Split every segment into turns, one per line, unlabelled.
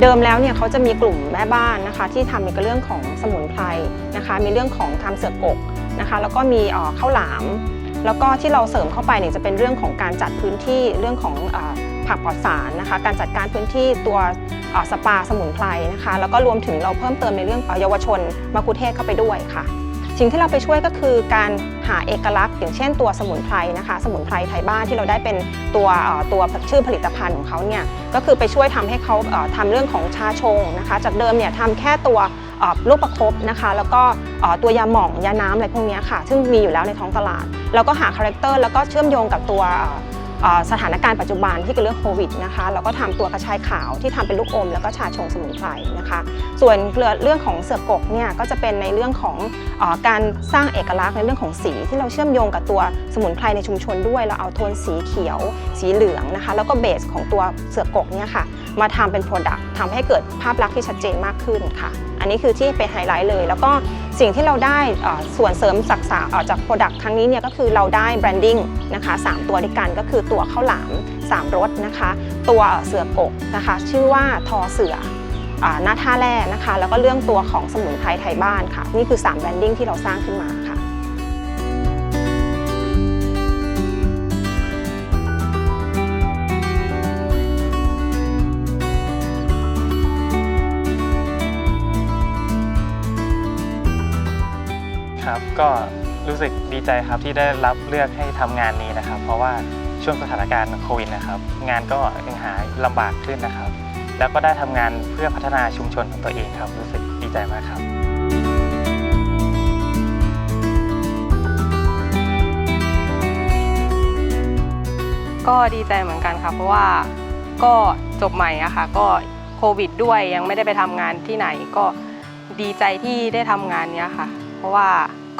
เดิมแล้วเนี่ยเขาจะมีกลุ่มแม่บ้านนะคะ ที่ทำในเรื่องของสมุนไพรนะคะ มีเรื่องของทำเสือกกนะคะ แล้วก็มีออข้าวหลาม แล้วก็ที่เราเสริมเข้าไปเนี่ยจะเป็นเรื่องของการจัดพื้นที่เรื่องของออผักปลอดสารนะคะ การจัดการพื้นที่ตัวอ่อสปาสมุนไพรนะคะ แล้วก็รวมถึงเราเพิ่มเติมในเรื่องอ่อเยาวชนมาคุเทศเข้าไปด้วยค่ะ สิ่งที่เราไปช่วยก็คือการหาเอกลักษณ์ อย่างเช่นตัวสมุนไพรนะคะ สมุนไพรไทยบ้านที่เราได้เป็นตัวตัวชื่อผลิตภัณฑ์ของเขาเนี่ยก็คือไปช่วยทำให้เขาเอ่อทำเรื่องของชาชงนะคะ จากเดิมเนี่ยทำแค่ตัวลูกประคบนะคะ แล้วก็ตัวยาหม่องยาน้ำอะไรพวกนี้ค่ะ ซึ่งมีอยู่แล้วในท้องตลาดแล้วก็หาคาแรคเตอร์แล้วก็เชื่อมโยงกับตัว สถานการณ์ปัจจุบันที่เกิดเรื่องโควิดนะคะแล้วก็ทำตัวกระชายขาวที่ทำเป็นลูกอม แล้วก็ชาชงสมุนไพรนะคะ ส่วนเรื่องของเสือกกเนี่ยก็จะเป็นในเรื่องของอการสร้างเอกลักษณ์ในเรื่องของสีที่เราเชื่อมโยงกับตัวสมุนไพรในชุมชนด้วย เราเอาโทนสีเขียว สีเหลืองนะคะ แล้วก็เบสของตัวเสือกกเนี่ยค่ะมาทำเป็น Product ทำให้เกิดภาพลักษณ์ที่ชัดเจนมากขึ้นค่ะ อันนี้คือที่เป็นไฮไลท์เลยแล้วก็ สิ่งที่เราได้ส่วนเสริมศักษาเอ่อจาก Product ครั้งนี้เนี่ยก็คือเราได้แบรนดิ้งนะคะสามตัวด้วยกันก็คือตัวข้าวหลามสามรสนะคะ ตัวเสือกกนะคะ ชื่อว่าทอเสือหน้าท่าแร่นะคะ แล้วก็เรื่องตัวของสมุนไพรไทยบ้านค่ะ นี่คือ3แบรนดิ้งที่เราสร้างขึ้นมาค่ะ
ครับ ก็รู้สึกดีใจครับที่ได้รับเลือกให้ทำงานนี้นะครับ เพราะว่าช่วงสถานการณ์โควิดนะครับ งานก็ยังหาลำบากขึ้นนะครับ แล้วก็ได้ทำงานเพื่อพัฒนาชุมชนของตัวเองครับ รู้สึกดีใจมากครับ
ก็ดีใจเหมือนกันค่ะเพราะว่าก็จบใหม่อะค่ะก็โควิดด้วยยังไม่ได้ไปทำงานที่ไหนก็ดีใจที่ได้ทำงานเนี้ยค่ะ เพราะว่า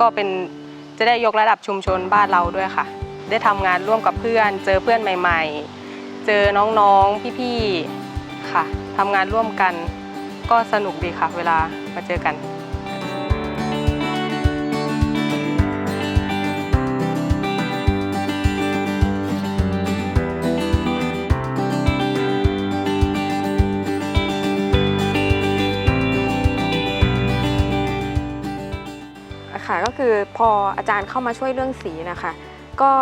ก็เป็นจะได้ยกระดับชุมชนบ้านเราด้วยค่ะ ได้ทำงานร่วมกับเพื่อน เจอเพื่อนใหม่ ๆ เจอน้องๆพี่ๆค่ะทำงานร่วมกัน ก็สนุกดีค่ะ เวลามาเจอกัน
ค่ะ ก็คือพออาจารย์เข้ามาช่วยเรื่องสีนะคะ ก็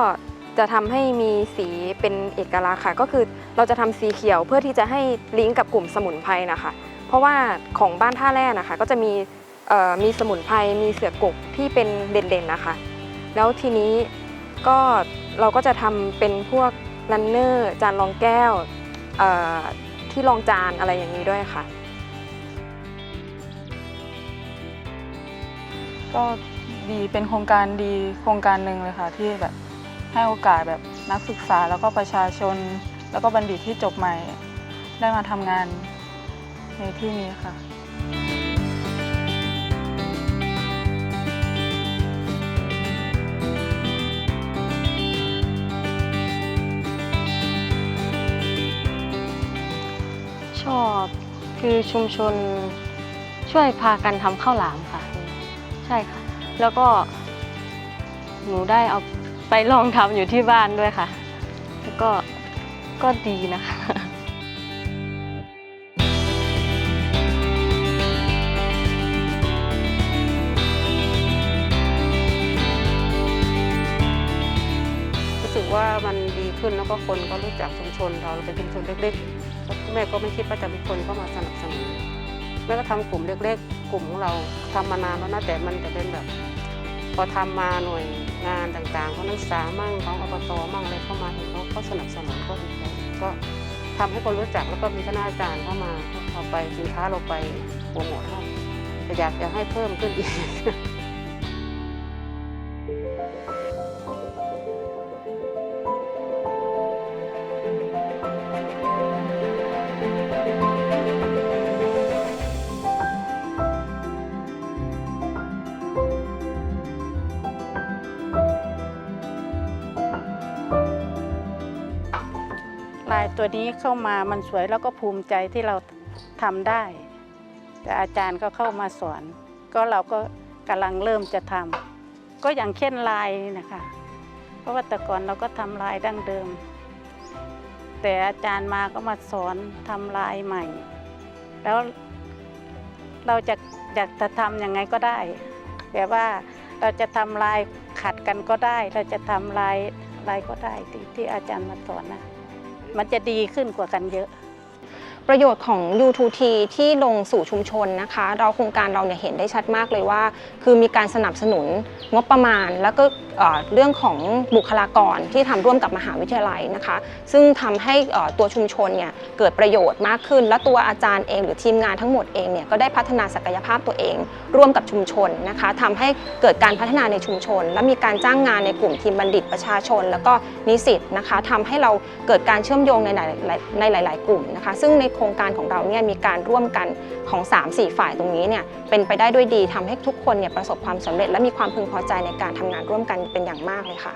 จะทำให้มีสีเป็นเอกลักษณ์ค่ะ ก็คือเราจะทำสีเขียวเพื่อที่จะให้ลิงก์กับกลุ่มสมุนไพรนะคะ เพราะว่าของบ้านท่าแร่นะคะ ก็จะมีมีสมุนไพรมีเสือกกที่เป็นเด่นๆนะคะ แล้วทีนี้ก็เราก็จะทำเป็นพวกรันเนอร์จานรองแก้วที่รองจานอะไรอย่างนี้ด้วยค่ะ
ก็ดีเป็นโครงการดีโครงการหนึ่งเลยค่ะที่แบบให้โอกาสแบบนักศึกษาแล้วก็ประชาชน แล้วก็บัณฑิตที่จบใหม่ ได้มาทำงานในที่นี้ค่ะ
ชอบคือชุมชนช่วยพากันทำข้าวหลามค่ะ ใช่ค่ะ แล้วก็หนูได้เอาไปลองทำอยู่ที่บ้านด้วยค่ะ แล้วก็ก็ดีนะคะ
รู้สึกว่ามันดีขึ้นแล้วก็คนก็รู้จักชุมชนเราเราเป็นชุมชนเล็กๆแม่ก็ไม่คิดว่าจะมีคนเข้ามาสนับ แม่ก็ทำกลุ่มเล็กๆ กลุ่มของเราทำมานานแล้วนะแต่มันจะเป็นแบบ พอทำมาหน่วยงานต่างๆของนักศึกษามั่งของอบตมั่งอะไรเข้ามาเห็นเขาก็สนับสนุนก็ดีใจก็ทำให้คนรู้จักแล้วก็มีคณะอาจารย์เข้ามาเอาไปสินค้าเราไปโปรโมทให้แต่อยากจะให้เพิ่มขึ้นอีก
ตัวนี้เข้ามามันสวยแล้วก็ภูมิใจที่เราทำได้ แต่อาจารย์ก็เข้ามาสอน ก็เราก็กำลังเริ่มจะทำก็อย่างเช่นลายนะคะ เพราะว่าแต่ก่อนเราก็ทำลายดั้งเดิม แต่อาจารย์มาก็มาสอนทำลายใหม่ แล้วเราจะอยากจะทำยังไงก็ได้แบบว่าเราจะทำลายขัดกันก็ได้ เราจะทำลายอะไรก็ได้ที่ที่อาจารย์มาสอนนะ มันจะดีขึ้นกว่ากันเยอะ
ประโยชน์ของ U2T ที่ลงสู่ชุมชนนะคะ เราโครงการเราเนี่ยเห็นได้ชัดมากเลยว่า คือมีการสนับสนุนงบประมาณ แล้วก็เรื่องของบุคลากรที่ทำร่วมกับมหาวิทยาลัยนะคะ ซึ่งทำให้ตัวชุมชนเนี่ยเกิดประโยชน์มากขึ้น และตัวอาจารย์เองหรือทีมงานทั้งหมดเองเนี่ยก็ได้พัฒนาศักยภาพตัวเอง ร่วมกับชุมชนนะคะทำให้เกิดการพัฒนาในชุมชน และมีการจ้างงานในกลุ่มทีมบัณฑิตประชาชน แล้วก็นิสิตนะคะทำให้เราเกิดการเชื่อมโยงในหลายในหลาย ๆ กลุ่มนะคะ ซึ่งในโครงการของเราเนี่ยมีการร่วมกันของ 3-4 ฝ่ายตรงนี้เนี่ยเป็นไปได้ด้วยดีทำให้ทุกคนเนี่ยประสบความสำเร็จ และมีความพึงพอใจในการทำงานร่วมกันเป็นอย่างมากเลยค่ะ